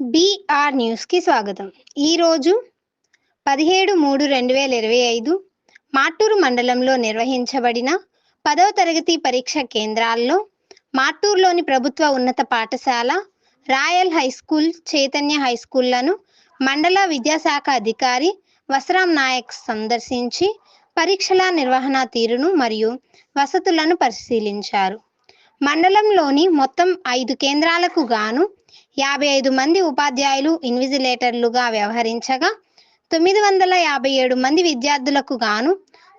BR న్యూస్కి స్వాగతం. ఈరోజు పదిహేడు మూడు రెండు వేల ఇరవై ఐదు మాటూరు మండలంలో నిర్వహించబడిన పదవ తరగతి పరీక్ష కేంద్రాల్లో మాటూరులోని ప్రభుత్వ ఉన్నత పాఠశాల royal high school Chaitanya high స్కూళ్ళను మండల విద్యాశాఖ అధికారి వసరాం నాయక్ సందర్శించి పరీక్షల నిర్వహణ తీరును మరియు వసతులను పరిశీలించారు. మండలంలోని మొత్తం ఐదు కేంద్రాలకు గాను యాభై ఐదు మంది ఉపాధ్యాయులు ఇన్విజిలేటర్లుగా వ్యవహరించగా తొమ్మిది వందల యాభై ఏడు మంది విద్యార్థులకు గాను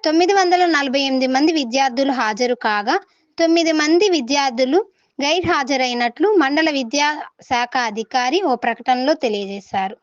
తొమ్మిది వందల నలభై ఎనిమిది మంది విద్యార్థులు హాజరు కాగా తొమ్మిది మంది విద్యార్థులు గైర్ హాజరైనట్లు మండల విద్యా శాఖ అధికారి ఓ ప్రకటనలో తెలియజేశారు.